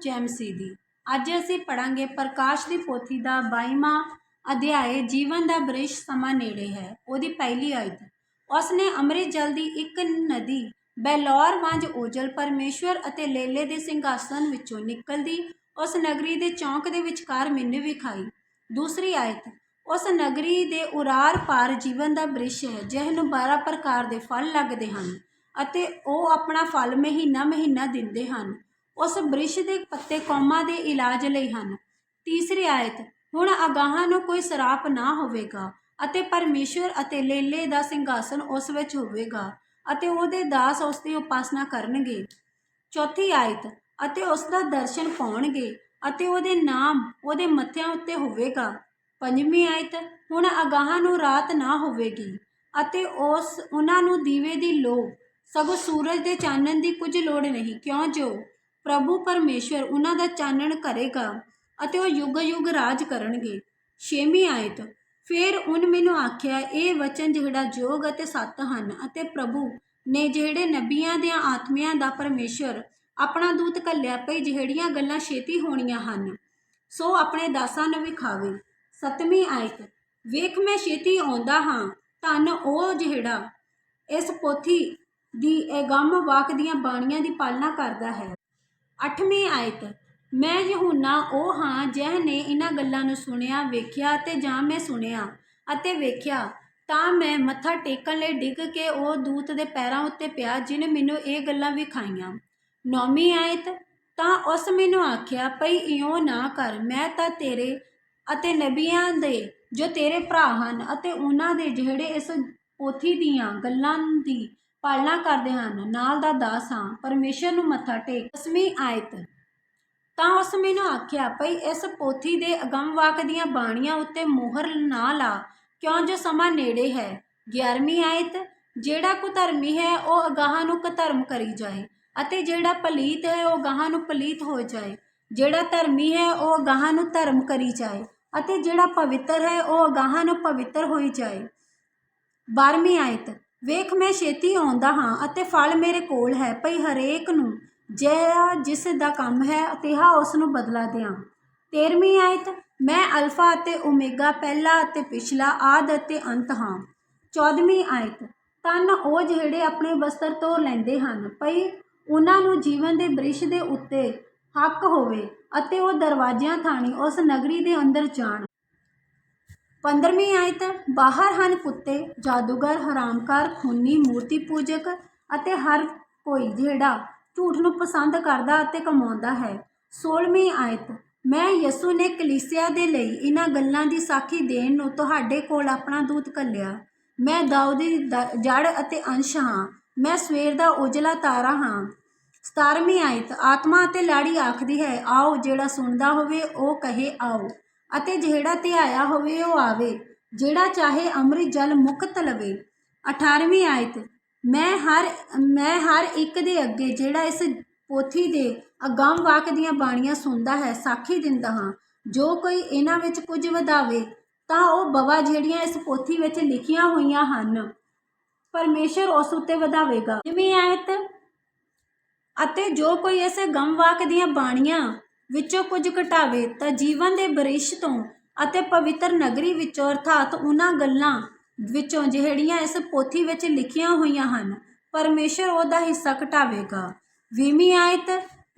ਜੈਮਸੀ ਦੀ। ਅੱਜ ਅਸੀਂ ਪੜਾਂਗੇ ਪ੍ਰਕਾਸ਼ ਦੀ ਪੋਥੀ ਦਾ 22ਵਾਂ ਅਧਿਆਏ ਜੀਵਨ ਦਾ ਬ੍ਰਿਸ਼ ਸਮਾਂ ਨੇੜੇ ਹੈ, ਉਹਦੀ ਪਹਿਲੀ ਆਇਤ। ਉਸਨੇ ਅੰਮ੍ਰਿਤ ਜਲ ਦੀ ਇੱਕ ਨਦੀ, ਬੈਲੌਰ ਵਾਂਝ ਓਜਲ ਪਰਮੇਸ਼ਵਰ ਅਤੇ ਲੇਲੇ ਦੇ ਸਿੰਘਾਸਨ ਵਿੱਚੋਂ ਨਿਕਲਦੀ ਉਸ ਨਗਰੀ ਦੇ ਚੌਂਕ ਦੇ ਵਿਚਕਾਰ ਮੈਨੂੰ ਵਿਖਾਈ। ਦੂਸਰੀ ਆਇਤ, ਉਸ ਨਗਰੀ ਦੇ ਉਰਾਰ ਪਾਰ ਜੀਵਨ ਦਾ ਬ੍ਰਿਸ਼ ਹੈ ਜਿਸ ਨੂੰ 12 ਪ੍ਰਕਾਰ ਦੇ ਫਲ ਲੱਗਦੇ ਹਨ ਅਤੇ ਉਹ ਆਪਣਾ ਫਲ ਮਹੀਨਾ ਮਹੀਨਾ ਦਿੰਦੇ ਹਨ। ਉਸ ਬ੍ਰਿਸ਼ ਦੇ ਪੱਤੇ ਕੌਮਾਂ ਦੇ ਇਲਾਜ ਲਈ ਹਨ। ਤੀਸਰੀ ਆਇਤ, ਹੁਣ ਅਗਾਹਾਂ ਨੂੰ ਕੋਈ ਸਰਾਪ ਨਾ ਹੋਵੇਗਾ ਅਤੇ ਪਰਮੇਸ਼ਵਰ ਅਤੇ ਲੇਲੇ ਦਾ ਸਿੰਘਾਸਨ ਉਸ ਵਿੱਚ ਹੋਵੇਗਾ ਅਤੇ ਉਹਦੇ ਦਾਸ ਉਸ ਦੀ ਉਪਾਸਨਾ ਕਰਨਗੇ। ਚੌਥੀ ਆਇਤ, ਅਤੇ ਉਸ ਦਾ ਦਰਸ਼ਨ ਪਾਉਣਗੇ ਅਤੇ ਉਹਦੇ ਨਾਮ ਉਹਦੇ ਮੱਥਿਆਂ ਉੱਤੇ ਹੋਵੇਗਾ। ਪੰਜਵੀਂ ਆਇਤ, ਹੁਣ ਅਗਾਹਾਂ ਨੂੰ ਰਾਤ ਨਾ ਹੋਵੇਗੀ ਅਤੇ ਉਸ, ਉਹਨਾਂ ਨੂੰ ਦੀਵੇ ਦੀ ਲੋ ਸਗੋਂ ਸੂਰਜ ਦੇ ਚਾਨਣ ਦੀ ਕੁਝ ਲੋੜ ਨਹੀਂ। ਕਿਉਂ ਜੋ ਪ੍ਰਭੂ ਪਰਮੇਸ਼ਵਰ ਉਹਨਾਂ ਦਾ ਚਾਨਣ ਕਰੇਗਾ ਅਤੇ ਉਹ ਯੁੱਗ ਯੁੱਗ ਰਾਜ ਕਰਨਗੇ। ਛੇਵੀਂ ਆਇਤ। ਫਿਰ ਉਹਨ ਮੈਨੂੰ ਆਖਿਆ, ਇਹ ਵਚਨ ਜਿਹੜਾ ਜੋਗ ਅਤੇ ਸੱਤ ਹਨ ਅਤੇ ਪ੍ਰਭੂ ਨੇ ਜਿਹੜੇ ਨਬੀਆਂ ਦੀਆਂ ਆਤਮਿਆਂ ਦਾ ਪਰਮੇਸ਼ਵਰ ਆਪਣਾ ਦੂਤ ਘੱਲਿਆ ਪਈ ਜਿਹੜੀਆਂ ਗੱਲਾਂ ਛੇਤੀ ਹੋਣੀਆਂ ਹਨ, ਸੋ ਆਪਣੇ ਦਾਸਾਂ ਨੂੰ ਵਿਖਾਵੇ। ਸਤਵੀਂ ਆਇਤ। ਵੇਖ, ਮੈਂ ਛੇਤੀ ਆਉਂਦਾ ਹਾਂ, ਧੰਨ ਉਹ ਜਿਹੜਾ ਇਸ ਪੋਥੀ ਦੀ, ਇਹ ਗਮ ਵਾਕ ਦੀਆਂ ਬਾਣੀਆਂ ਦੀ ਪਾਲਣਾ ਕਰਦਾ ਹੈ। ਅੱਠਵੀਂ ਆਇਤ, ਮੈਂ ਯਹੂਨਾ, ਉਹ ਹਾਂ ਜਿਹ ਨੇ ਇਹਨਾਂ ਗੱਲਾਂ ਨੂੰ ਸੁਣਿਆ, ਵੇਖਿਆ ਅਤੇ ਜਾਂ ਮੈਂ ਸੁਣਿਆ ਅਤੇ ਵੇਖਿਆ, ਤਾਂ ਮੈਂ ਮੱਥਾ ਟੇਕਣ ਲਈ ਡਿੱਗ ਕੇ ਉਹ ਦੂਤ ਦੇ ਪੈਰਾਂ ਉੱਤੇ ਪਿਆ, ਜਿਨੇ ਮੈਨੂੰ ਇਹ ਗੱਲਾਂ ਵਿਖਾਈਆਂ ਨੌਵੀਂ ਆਇਤ, ਤਾਂ ਉਸ ਮੈਨੂੰ ਆਖਿਆ, ਭਈ ਇਉਂ ਨਾ ਕਰ, ਮੈਂ ਤਾਂ ਤੇਰੇ ਅਤੇ ਨਬੀਆਂ ਦੇ ਜੋ ਤੇਰੇ ਭਰਾ ਹਨ ਅਤੇ ਉਹਨਾਂ ਦੇ ਜਿਹੜੇ ਇਸ ਪੋਥੀ ਦੀਆਂ ਗੱਲਾਂ ਦੀ ਪਾਲਣਾ ਕਰਦੇ ਹਨ। ਨਾਲ ਦਾ ਦਾਸ ਹਾਂ, ਪਰਮੇਸ਼ਰ ਨੂੰ ਮੱਥਾ ਟੇਕ, ਦਸਵੀਂ ਆਇਤ। ਤਾਂ ਉਸ ਮੈਨੂੰ ਆਖਿਆ, ਭਈ ਇਸ ਪੋਥੀ ਦੇ ਅਗੰਮ ਵਾਕ ਦੀਆਂ ਬਾਣੀਆਂ ਉੱਤੇ ਮੋਹਰ ਨਾ ਲਾ, ਕਿਉਂ ਜੋ ਸਮਾਂ ਨੇੜੇ ਹੈ? 11ਵੀਂ ਆਇਤ, ਜਿਹੜਾ ਕੁਧਰਮੀ ਹੈ, ਉਹ ਅਗਾਹਾਂ ਨੂੰ ਕੁਧਰਮ ਕਰੀ ਜਾਏ, ਅਤੇ ਜਿਹੜਾ ਪਲੀਤ ਹੈ, ਉਹ ਗਾਹਾਂ ਨੂੰ ਪਲੀਤ ਹੋ ਜਾਏ। ਜਿਹੜਾ ਧਰਮੀ ਹੈ, ਉਹ ਗਾਹਾਂ ਨੂੰ ਧਰਮ ਕਰੀ ਜਾਏ, ਅਤੇ ਜਿਹੜਾ ਪਵਿੱਤਰ ਹੈ, ਉਹ ਗਾਹਾਂ ਨੂੰ ਪਵਿੱਤਰ ਹੋਈ ਜਾਏ। 12ਵੀਂ ਆਇਤ ਵੇਖ ਮੈਂ ਛੇਤੀ ਆਉਂਦਾ ਹਾਂ ਅਤੇ ਫਲ ਮੇਰੇ ਕੋਲ ਹੈ, ਭਈ ਹਰੇਕ ਨੂੰ ਜਿਹੜਾ ਜਿਸ ਦਾ ਕੰਮ ਹੈ ਤਿਹਾ ਉਸ ਨੂੰ ਬਦਲਾ ਦਿਆਂ। 13ਵੀਂ ਆਇਤ, ਮੈਂ ਅਲਫਾ ਅਤੇ ਓਮੇਗਾ, ਪਹਿਲਾ ਅਤੇ ਪਿਛਲਾ, ਆਦ ਅਤੇ ਅੰਤ ਹਾਂ। 14ਵੀਂ ਆਇਤ, ਤਨ ਉਹ ਜਿਹੜੇ ਆਪਣੇ ਬਸਤਰ ਤੋਂ ਲੈਂਦੇ ਹਨ, ਭਈ ਉਹਨਾਂ ਨੂੰ ਜੀਵਨ ਦੇ ਬ੍ਰਿਸ਼ ਦੇ ਉੱਤੇ ਹੱਕ ਹੋਵੇ ਅਤੇ ਉਹ ਦਰਵਾਜ਼ਿਆਂ ਥਾਣੀ ਉਸ ਨਗਰੀ ਦੇ ਅੰਦਰ ਜਾਣ। 15ਵੀਂ ਆਇਤ, ਬਾਹਰ ਹਨ ਕੁੱਤੇ, ਜਾਦੂਗਰ, ਹਰਾਮਕਾਰ, ਖੂਨੀ, ਮੂਰਤੀ ਪੂਜਕ ਅਤੇ ਹਰ ਕੋਈ ਜਿਹੜਾ ਝੂਠ ਨੂੰ ਪਸੰਦ ਕਰਦਾ ਅਤੇ ਕਮਾਉਂਦਾ ਹੈ। 16ਵੀਂ ਆਇਤ, ਮੈਂ ਯਸੂ ਨੇ ਕਲੀਸਿਆ ਦੇ ਲਈ ਇਹਨਾਂ ਗੱਲਾਂ ਦੀ ਸਾਖੀ ਦੇਣ ਨੂੰ ਤੁਹਾਡੇ ਕੋਲ ਆਪਣਾ ਦੂਤ ਘੱਲਿਆ। ਮੈਂ ਦਾਊਦ ਦੀ ਜੜ ਅਤੇ ਅੰਸ਼ ਹਾਂ। ਮੈਂ ਸਵੇਰ ਦਾ ਉਜਲਾ ਤਾਰਾ ਹਾਂ। 17ਵੀਂ ਆਇਤ, ਆਤਮਾ ਅਤੇ ਲਾੜੀ ਆਖਦੀ ਹੈ, ਆਓ, ਜਿਹੜਾ ਸੁਣਦਾ ਹੋਵੇ, ਉਹ ਕਹੇ, ਆਓ। ਅਤੇ ਜਿਹੜਾ ਧਿਆਇਆ ਹੋਵੇ ਉਹ ਆਵੇ, ਜਿਹੜਾ ਚਾਹੇ ਅੰਮ੍ਰਿਤ ਜਲ ਮੁਕਤ ਲਵੇ। 18ਵੀਂ ਆਇਤ, ਮੈਂ ਹਰ ਮੈਂ ਹਰ ਇੱਕ ਦੇ ਅੱਗੇ ਜਿਹੜਾ ਇਸ ਪੋਥੀ ਦੇ ਅਗੰਮ ਵਾਕ ਦੀਆਂ ਬਾਣੀਆਂ ਸੁਣਦਾ ਹੈ, ਸਾਖੀ ਦਿੰਦਾ ਹਾਂ। ਜੋ ਕੋਈ ਇਹਨਾਂ ਵਿੱਚ ਕੁਝ ਵਧਾਵੇ, ਤਾਂ ਉਹ ਬਵਾ ਜਿਹੜੀਆਂ ਇਸ ਪੋਥੀ ਵਿੱਚ ਲਿਖੀਆਂ ਹੋਈਆਂ ਹਨ, ਪਰਮੇਸ਼ਰ ਉਸ ਉੱਤੇ ਵਧਾਵੇਗਾ। ਜਿਵੇਂ ਆਇਤ, ਅਤੇ ਜੋ ਕੋਈ ਇਸ ਗਮ ਵਾਕ ਦੀਆਂ ਬਾਣੀਆਂ ਵਿੱਚੋਂ ਕੁਝ ਘਟਾਵੇ ਤਾਂ ਜੀਵਨ ਦੇ ਬਰਿਸ਼ ਤੋਂ ਅਤੇ ਪਵਿੱਤਰ ਨਗਰੀ ਵਿੱਚੋਂ, ਅਰਥਾਤ ਉਹਨਾਂ ਗੱਲਾਂ ਵਿੱਚੋਂ ਜਿਹੜੀਆਂ ਇਸ ਪੋਥੀ ਵਿੱਚ ਲਿਖੀਆਂ ਹੋਈਆਂ ਹਨ, ਪਰਮੇਸ਼ਰ ਉਹਦਾ ਹਿੱਸਾ ਘਟਾਵੇਗਾ। ਵੀਹਵੀਂ ਆਇਤ,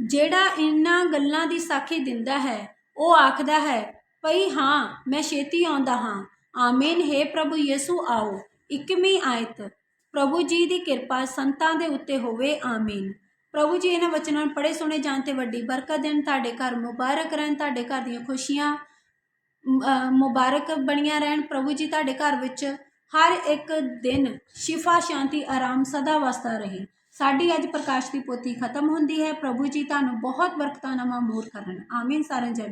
ਜਿਹੜਾ ਇਹਨਾਂ ਗੱਲਾਂ ਦੀ ਸਾਖੀ ਦਿੰਦਾ ਹੈ, ਉਹ ਆਖਦਾ ਹੈ, ਭਈ ਹਾਂ, ਮੈਂ ਛੇਤੀ ਆਉਂਦਾ ਹਾਂ। ਆਮੇਨ, ਹੈ ਪ੍ਰਭੂ ਯਿਸੂ, ਆਓ। 21ਵੀਂ ਆਇਤ, ਪ੍ਰਭੂ ਜੀ ਦੀ ਕਿਰਪਾ ਸੰਤਾਂ ਦੇ ਉੱਤੇ ਹੋਵੇ, ਆਮੀਨ। ਪ੍ਰਭੂ ਜੀ, ਇਹਨਾਂ ਵਚਨਾਂ ਨੂੰ ਪੜ੍ਹੇ ਸੁਣੇ ਜਾਣ ਤੇ ਵੱਡੀ ਬਰਕਤ ਦੇਣ, ਤੁਹਾਡੇ ਘਰ ਮੁਬਾਰਕ ਰਹਿਣ, ਤੁਹਾਡੇ ਘਰ ਦੀਆਂ ਖੁਸ਼ੀਆਂ ਮੁਬਾਰਕ ਬਣੀਆਂ ਰਹਿਣ। ਪ੍ਰਭੂ ਜੀ, ਤੁਹਾਡੇ ਘਰ ਵਿੱਚ ਹਰ ਇੱਕ ਦਿਨ ਸ਼ਿਫਾ, ਸ਼ਾਂਤੀ, ਆਰਾਮ ਸਦਾ ਵਸਦਾ ਰਹੇ। ਸਾਡੀ ਅੱਜ ਪ੍ਰਕਾਸ਼ ਦੀ ਪੋਥੀ ਖਤਮ ਹੁੰਦੀ ਹੈ। ਪ੍ਰਭੂ ਜੀ, ਤੁਹਾਨੂੰ ਬਹੁਤ ਬਰਕਤਾਂ ਨਾਲ ਮਾਮੂਰ ਕਰਨ। ਆਮੀਨ, ਸਾਰਿਆਂ ਜਨ